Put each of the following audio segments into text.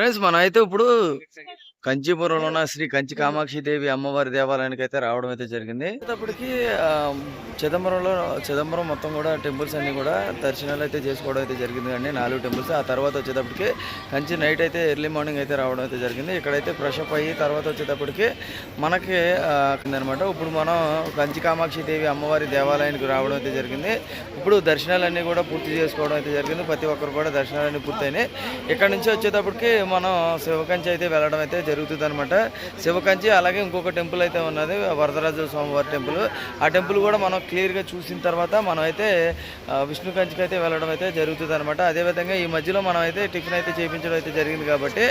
Friends మనం అయితే ఇప్పుడు కంచీపురంలో ఉన్న శ్రీ కంచి కామాక్షి దేవి అమ్మవారి దేవాలయానికి అయితే రావడం అయితే జరిగింది అప్పటికి చిదంబరంలో చిదంబరం మొత్తం కూడా టెంపుల్స్ అన్ని కూడా దర్శనాలు అయితే చేసుకోవడం అయితే జరిగింది అండి. నాలుగు టెంపుల్స్. ఆ తర్వాత వచ్చేటప్పటికి కంచి నైట్ అయితే ఎర్లీ మార్నింగ్ అయితే రావడం అయితే జరిగింది. ఇక్కడైతే ఫ్రెష్ అప్ అయ్యి తర్వాత వచ్చేటప్పటికి మనకి అనమాట ఇప్పుడు మనం కంచి కామాక్షి దేవి అమ్మవారి దేవాలయానికి రావడం అయితే జరిగింది. ఇప్పుడు దర్శనాలన్నీ కూడా పూర్తి చేసుకోవడం అయితే జరిగింది. ప్రతి ఒక్కరు కూడా దర్శనాలన్నీ పూర్తయినాయి. ఇక్కడ నుంచి వచ్చేటప్పటికి మనం శివకంచి అయితే వెళ్ళడం అయితే జరుగుతుంది అనమాట శివకంచి అలాగే ఇంకొక టెంపుల్ అయితే ఉన్నది వరదరాజు స్వామివారి టెంపుల్. ఆ టెంపుల్ కూడా మనం క్లియర్గా చూసిన తర్వాత మనం అయితే విష్ణు కంచికి అయితే వెళ్ళడం అయితే జరుగుతుంది అనమాట అదేవిధంగా ఈ మధ్యలో మనం అయితే టిఫిన్ అయితే చేయించడం అయితే జరిగింది కాబట్టి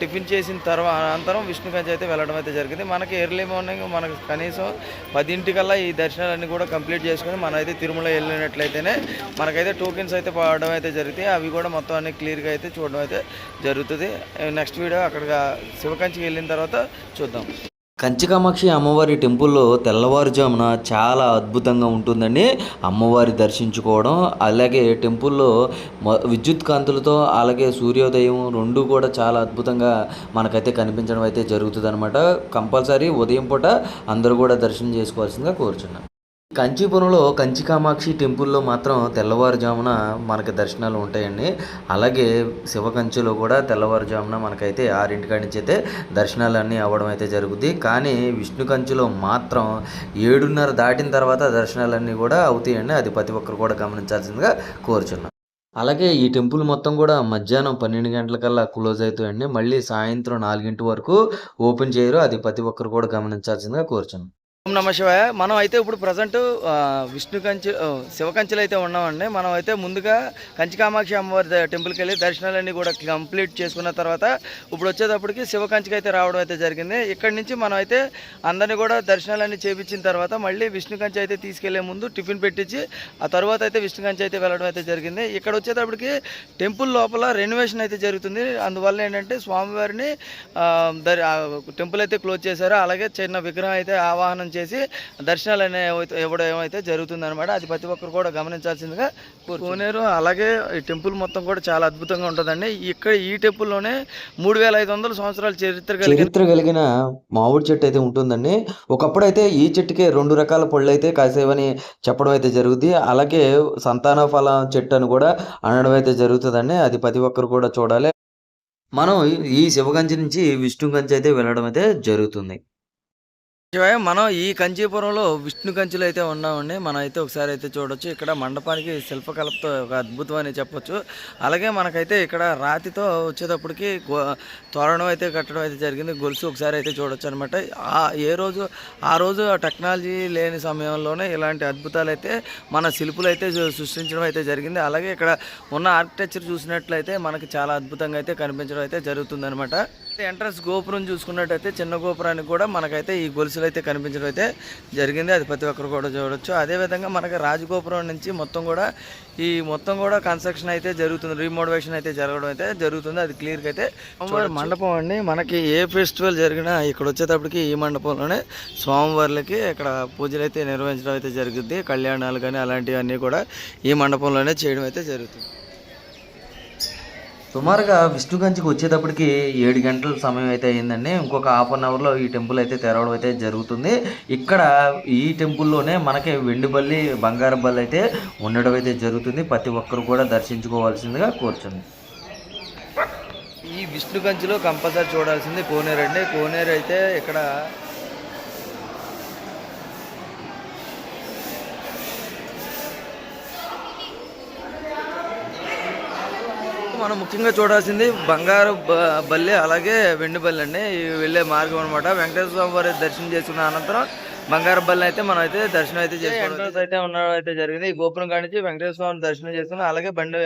టిఫిన్ చేసిన తర్వాత అనంతరం విష్ణు కంచి అయితే వెళ్ళడం అయితే జరిగింది. మనకి ఎర్లీ మార్నింగ్ మనకు కనీసం పదింటికల్లా ఈ దర్శనాలన్నీ కూడా కంప్లీట్ చేసుకొని మనం అయితే తిరుమల వెళ్ళినట్లయితేనే మనకైతే టోకెన్స్ అయితే పడడం అయితే జరుగుతాయి అవి కూడా మొత్తం అన్ని క్లియర్గా అయితే చూడడం అయితే జరుగుతుంది. నెక్స్ట్ వీడియో అక్కడ శివకంచికి వెళ్ళిన తర్వాత చూద్దాం. కంచికామాక్షి అమ్మవారి టెంపుల్లో తెల్లవారుజామున చాలా అద్భుతంగా ఉంటుందండి. అమ్మవారి దర్శించుకోవడం అలాగే టెంపుల్లో విద్యుత్ కాంతులతో అలాగే సూర్యోదయం రెండు కూడా చాలా అద్భుతంగా మనకైతే కనిపించడం అయితే జరుగుతుంది అనమాట కంపల్సరీ ఉదయం పూట అందరూ కూడా దర్శనం చేసుకోవాల్సిందిగా కోరుచున్నాం కంచీపురంలో కంచి కామాక్షి టెంపుల్లో మాత్రం తెల్లవారుజామున మనకి దర్శనాలు ఉంటాయండి. అలాగే శివకంచిలో కూడా తెల్లవారుజామున మనకైతే ఆరింటికాడి నుంచి అయితే దర్శనాలు అన్నీ అవ్వడం అయితే జరుగుద్ది. కానీ విష్ణు కంచిలో మాత్రం ఏడున్నర దాటిన తర్వాత దర్శనాలన్నీ కూడా అవుతాయండి. అది ప్రతి ఒక్కరు కూడా గమనించాల్సిందిగా కోరుచున్నాం. అలాగే ఈ టెంపుల్ మొత్తం కూడా మధ్యాహ్నం పన్నెండు గంటలకల్లా క్లోజ్ అవుతాయండి. మళ్ళీ సాయంత్రం నాలుగింటి వరకు ఓపెన్ చేయరు. అది ప్రతి ఒక్కరు కూడా గమనించాల్సిందిగా కోరుచున్నాం. ఓం నమ శివాయ. మనం అయితే ఇప్పుడు ప్రజెంట్ విష్ణు కంచి శివకంచెలు అయితే ఉన్నామండి. మనం అయితే ముందుగా కంచి కామాక్షి అమ్మవారి ద- టెంపుల్కి వెళ్ళి దర్శనాలన్నీ కూడా కంప్లీట్ చేసుకున్న తర్వాత ఇప్పుడు వచ్చేటప్పటికి శివకంచికి అయితే రావడం అయితే జరిగింది. ఇక్కడ నుంచి మనం అయితే అందరినీ కూడా దర్శనాలన్నీ చేపించిన తర్వాత మళ్ళీ విష్ణు కంచి అయితే తీసుకెళ్ళే ముందు టిఫిన్ పెట్టించి ఆ తర్వాత అయితే విష్ణు కంచి అయితే వెళ్ళడం అయితే జరిగింది. ఇక్కడ వచ్చేటప్పటికి టెంపుల్ లోపల రెనోవేషన్ అయితే జరుగుతుంది. అందువల్ల ఏంటంటే స్వామివారిని దర్ టెంపుల్ అయితే క్లోజ్ చేశారు. అలాగే చిన్న విగ్రహం అయితే ఆవాహనం చేసి దర్శనాలు అనేవి ఇవ్వడం ఏమైతే జరుగుతుంది అనమాట అది ప్రతి ఒక్కరు కూడా గమనించాల్సిందిగా కోనేరు అలాగే ఈ టెంపుల్ మొత్తం కూడా చాలా అద్భుతంగా ఉంటుందండి. ఇక్కడ ఈ టెంపుల్లోనే మూడు వేల ఐదు వందల సంవత్సరాల చరిత్ర కలిగిన చరిత్ర కలిగిన మామిడి చెట్టు అయితే ఉంటుందండి. ఒకప్పుడు అయితే ఈ చెట్టుకే రెండు రకాల పళ్ళు అయితే కాసేవని చెప్పడం అయితే జరుగుతుంది అలాగే సంతాన ఫల చెట్టు అని కూడా అనడం అయితే జరుగుతుందండి. అది ప్రతి ఒక్కరు కూడా చూడాలి. మనం ఈ శివగంజి నుంచి విష్ణుగంజి అయితే వెళ్ళడం అయితే జరుగుతుంది. శివాయ మనం ఈ కంచీపురంలో విష్ణు కంచులు అయితే ఉన్నామండి. మనం అయితే ఒకసారి అయితే చూడొచ్చు. ఇక్కడ మండపానికి శిల్పకళతో ఒక అద్భుతం అని చెప్పొచ్చు. అలాగే మనకైతే ఇక్కడ రాతితో వచ్చేటప్పటికి గో- తోరణం అయితే కట్టడం అయితే జరిగింది. గొలుసు ఒకసారి అయితే చూడొచ్చు అనమాట ఏ రోజు ఆ రోజు ఆ టెక్నాలజీ లేని సమయంలోనే ఇలాంటి అద్భుతాలు అయితే మన శిల్పులు అయితే సృష్టించడం అయితే జరిగింది. అలాగే ఇక్కడ ఉన్న ఆర్కిటెక్చర్ చూసినట్లయితే మనకి చాలా అద్భుతంగా అయితే కనిపించడం అయితే జరుగుతుంది అనమాట ఎంట్రన్స్ గోపురం చూసుకున్నట్టయితే చిన్న గోపురానికి కూడా మనకైతే ఈ గొలుసులు అయితే కనిపించడం అయితే జరిగింది. అది ప్రతి ఒక్కరు కూడా చూడొచ్చు. అదేవిధంగా మనకి రాజగోపురం నుంచి మొత్తం కూడా ఈ మొత్తం కూడా కన్స్ట్రక్షన్ అయితే జరుగుతుంది. రీమోటివేషన్ అయితే జరగడం అయితే జరుగుతుంది. అది క్లియర్గా అయితే స్వామివారి మండపం అండి మనకి ఏ ఫెస్టివల్ జరిగినా ఇక్కడ వచ్చేటప్పటికి ఈ మండపంలోనే స్వామివార్లకి ఇక్కడ పూజలు అయితే నిర్వహించడం అయితే జరుగుద్ది కళ్యాణాలు కానీ అలాంటివన్నీ కూడా ఈ మండపంలోనే చేయడం అయితే జరుగుతుంది. సుమారుగా విష్ణుగంజికి వచ్చేటప్పటికి ఏడు గంటల సమయం అయితే అయిందండి. ఇంకొక హాఫ్ అన్ అవర్లో ఈ టెంపుల్ అయితే తెరవడం అయితే జరుగుతుంది. ఇక్కడ ఈ టెంపుల్లోనే మనకి వెండి బల్లి బంగారు బల్లి అయితే ఉండడం అయితే జరుగుతుంది. ప్రతి ఒక్కరు కూడా దర్శించుకోవాల్సిందిగా కోరుతుంది ఈ విష్ణుగంచిలో కంపల్సరీ చూడాల్సింది కోనేరు అండి. కోనేరు అయితే ఇక్కడ మనం ముఖ్యంగా చూడాల్సింది బంగారు బ- బల్లి అలాగే వెండి బల్లి అండి. ఈ వెళ్ళే మార్గం అనమాట వెంకటేశ్వర స్వామి వారి దర్శనం చేసుకున్న అనంతరం బంగారు బల్లి అయితే మనం అయితే దర్శనం అయితే చేసుకోవడం అయితే ఉండడం అయితే జరిగింది. ఈ గోపురం కానించి వెంకటేశ్వర స్వామి దర్శనం చేసుకుని అలాగే బండి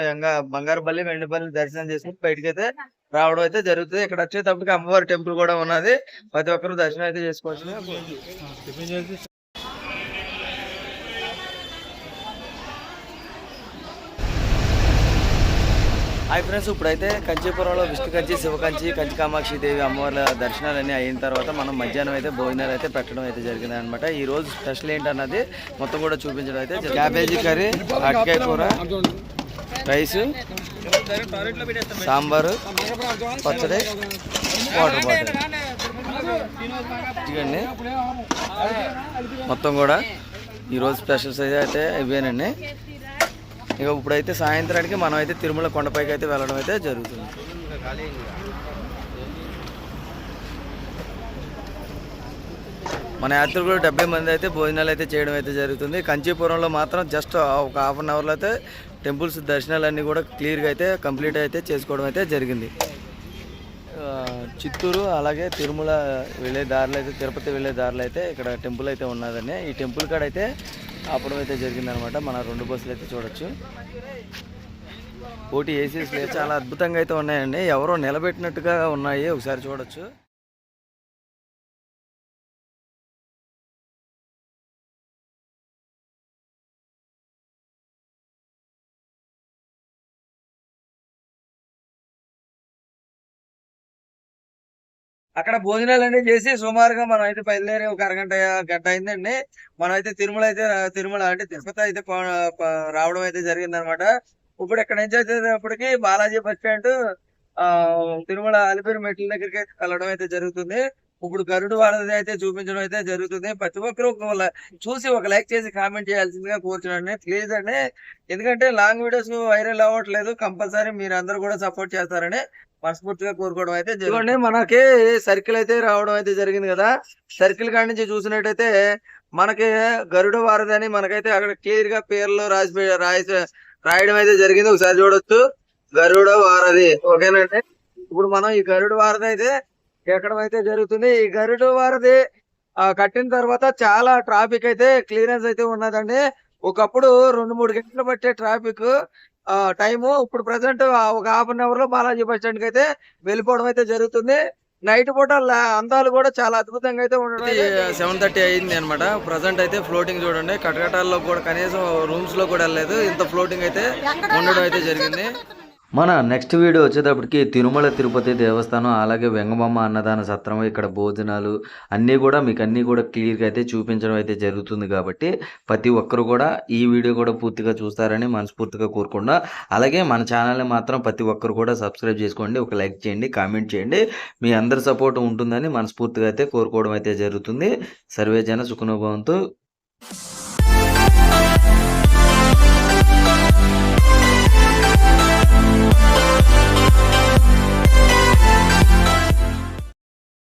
బంగారు బల్లి వెండి బల్లి దర్శనం చేసుకుని బయటకి అయితే రావడం అయితే జరుగుతుంది. ఇక్కడ వచ్చేటప్పటికి అమ్మవారి టెంపుల్ కూడా ఉన్నది. ప్రతి ఒక్కరు దర్శనం అయితే చేసుకోవచ్చు హాయ్ ఫ్రెండ్స్ ఇప్పుడైతే కంచీపురంలో విష్ణు కంచి శివకంచి కంచి కామాక్షి దేవి అమ్మవార్ల దర్శనాలన్నీ అయిన తర్వాత మనం మధ్యాహ్నం అయితే భోజనాలు అయితే పెట్టడం అయితే జరిగింది అనమాట ఈ రోజు స్పెషల్ ఏంటన్నది మొత్తం కూడా చూపించడం అయితే క్యాబేజీ కర్రీ అరటికాయ కూర రైస్ సాంబారు పచ్చడి వాటర్ బాటిల్. ఇదిగండి. మొత్తం కూడా ఈరోజు స్పెషల్స్ అయితే అయితే ఇవేనండి. ఇక ఇప్పుడైతే సాయంత్రానికి మనం అయితే తిరుమల కొండపైకి అయితే వెళ్ళడం అయితే జరుగుతుంది. మన యాత్రికులు డెబ్బై మంది అయితే భోజనాలు అయితే చేయడం అయితే జరుగుతుంది. కంచీపురంలో మాత్రం జస్ట్ ఒక హాఫ్ అన్ అవర్లో అయితే టెంపుల్స్ దర్శనాలన్నీ కూడా క్లియర్గా అయితే కంప్లీట్ అయితే చేసుకోవడం అయితే జరిగింది. చిత్తూరు అలాగే తిరుమల వెళ్ళే దారిలో అయితే తిరుపతి వెళ్ళే దారిలో అయితే ఇక్కడ టెంపుల్ అయితే ఉన్నదని. ఈ టెంపుల్ కాడ అయితే అప్పుడు అయితే జరిగిందనమాట. మన రెండు బస్సులు అయితే చూడొచ్చు. ఓటీ ఏసీస్ చాలా అద్భుతంగా అయితే ఉన్నాయండి. ఎవరో నిలబెట్టినట్టుగా ఉన్నాయి ఒకసారి చూడొచ్చు. అక్కడ భోజనాలు అన్ని చేసి సుమారుగా మనం అయితే బయలుదేరి ఒక అరగంట గంట అయిందండి. మనం అయితే తిరుమల అయితే తిరుమల అంటే తిరుపతి అయితే రావడం అయితే జరిగింది అనమాట ఇప్పుడు ఇక్కడ నుంచి వచ్చేటప్పటికి బాలాజీ బస్ స్టాండ్ ఆ తిరుమల అలిపిరి మెట్ల దగ్గరికి అయితే వెళ్ళడం అయితే జరుగుతుంది. ఇప్పుడు గరుడు వాళ్ళది అయితే చూపించడం అయితే జరుగుతుంది. ప్రతి ఒక్కరు ఒక చూసి ఒక లైక్ చేసి కామెంట్ చేయాల్సిందిగా కోరుచున్నాను ప్లీజ్ అండి. ఎందుకంటే లాంగ్ వీడియోస్ వైరల్ అవ్వట్లేదు. కంపల్సరీ మీరు అందరూ కూడా సపోర్ట్ చేస్తారని మనస్ఫూర్తిగా కోరుకోవడం అయితే చూడండి మనకి సర్కిల్ అయితే రావడం అయితే జరిగింది కదా. సర్కిల్ కాడి నుంచి చూసినట్టయితే మనకి గరుడ వారధి అని మనకైతే అక్కడ క్లియర్గా పేర్లు రాసి రాసి రాయడం అయితే జరిగింది. ఒకసారి చూడొచ్చు. గరుడ వారధి. ఓకేనండి ఇప్పుడు మనం ఈ గరుడ వారధి అయితే ఎక్కడం అయితే జరుగుతుంది. ఈ గరుడ వారధి కట్టిన తర్వాత చాలా ట్రాఫిక్ అయితే క్లియరెన్స్ అయితే ఉన్నదండి. ఒకప్పుడు రెండు మూడు గంటలు పట్టే ట్రాఫిక్ టైము. ఇప్పుడు ప్రజెంట్ ఒక హాఫ్ అన్ అవర్లో బాలాజీ బస్ స్టాండ్కి అయితే వెళ్ళిపోవడం అయితే జరుగుతుంది. నైట్ పూట అందాలు కూడా చాలా అద్భుతంగా అయితే ఉండడం సెవెన్ థర్టీ అయింది అనమాట ప్రజెంట్ అయితే ఫ్లోటింగ్ చూడండి. కటకటాల్లో కూడా కనీసం రూమ్స్లో కూడా వెళ్ళలేదు ఇంత ఫ్లోటింగ్ అయితే ఉండడం అయితే జరిగింది. మన నెక్స్ట్ వీడియో వచ్చేటప్పటికి తిరుమల తిరుపతి దేవస్థానం అలాగే వెంగమమ్మ అన్నదాన సత్రం ఇక్కడ భోజనాలు అన్నీ కూడా మీకు అన్నీ కూడా క్లియర్గా అయితే చూపించడం అయితే జరుగుతుంది కాబట్టి ప్రతి ఒక్కరు కూడా ఈ వీడియో కూడా పూర్తిగా చూస్తారని మనస్ఫూర్తిగా కోరుకుండా అలాగే మన ఛానల్ని మాత్రం ప్రతి ఒక్కరు కూడా సబ్స్క్రైబ్ చేసుకోండి ఒక లైక్ చేయండి కామెంట్ చేయండి. మీ అందరి సపోర్ట్ ఉంటుందని మనస్ఫూర్తిగా అయితే కోరుకోవడం అయితే జరుగుతుంది. సర్వే జన సుఖనుభవంతో. Oh,